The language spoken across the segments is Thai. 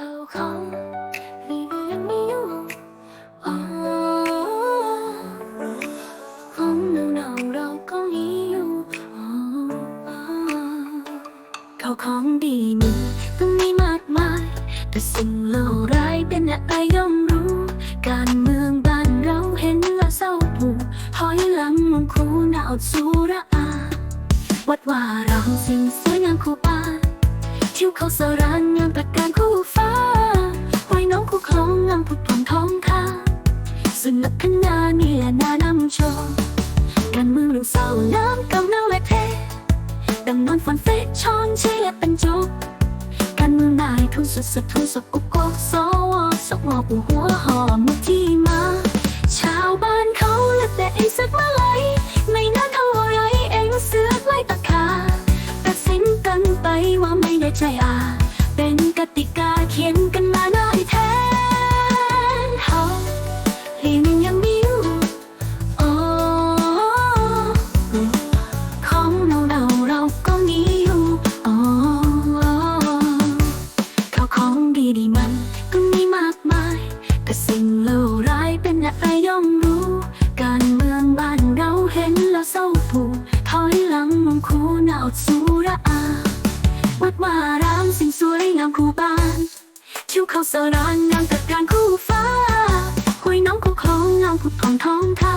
เขาของนี่ก็ยังไม่ยูอ๋อของหนาวๆเราก็มีอยู่อ๋ออ๋อเขาของดีมีต้องมีมากมาย แต่สิ่งเลวร้ายเป็นอะไรย่อมรู้ การเมืองบ้านเราเห็นแล้วเศร้าหูหอยหลังมงคูนาวสูระอา วัดว่าเราสิ่งสวยงามคู่ป่า ทิวเขาสรานงามตระการคู่ฟ้าไว้น้องคู่คลองงามผุดผ่องท้องค่าสนับขนานี่แหละนานำโชว์การเมืองเรื่องเศร้าน้ำกำเนาและเทดังนอนฝนเฟะช้อนเชียเป็นจุกการเมืองนายทุนสุดสุดทุนสุดกุกกกสวสวปูหัวหอมที่มาชาวบ้านเขาเลือกแต่ไอ้สักเมื่อไหรไม่นาเท่าไรเองเสือกไล่ตะขาตัดสินกันไปว่า ได้ใจอาเป็นกติกาเขียนกันมาหน้าให้แทนเฮาที่มันยังมีอยู่อ๋อของเราเราเราก็มีอยู่อ๋อข้าวของดีดีมันก็มีมากมายแต่สิ่งเลวร้ายเป็นอะไรย่อมรู้ การเมืองบ้านเราเห็นแล้วเศร้าผูถอยหลังมองคูหนาวสูระอา วัดวารามสิ่งสวยงามคู่บ้านชิวเขาสรานงามตระการคู่ฟ้าห้วยน้องคู่คลองงามผุดผ่องท้องทา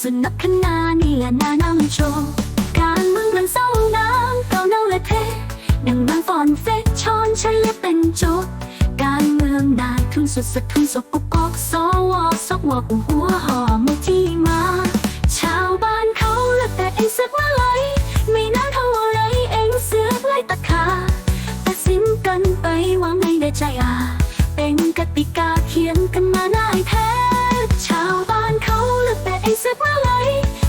สุนัขขนานี่แหละนานำโชว์การเมืองมันเศร้าน้ำเก่าเน่าและเทดังบางฟอนเฟกช้อนฉันและเป็นโจทย์การเมืองนายทุนสุดสะทุนสกุกกอกสวสกวกูหัวหอ ในใจอ่เป็นกติกาเขียนกันมาน่ายแท้ ชาวบ้านเขาเลือกแต่ไอ้เสือกมาไหล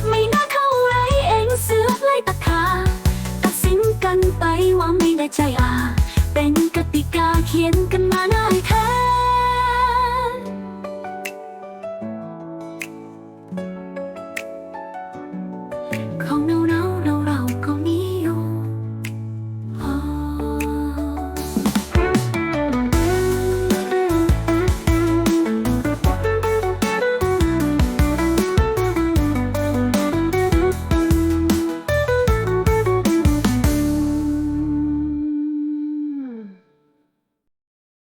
ไม่น่าเข้าไรเองเสือกไล่ตะขาตัดสินกันไปว่าไม่ได้ใจอาเป็นกติกาเขียนกันมาน่ายแท้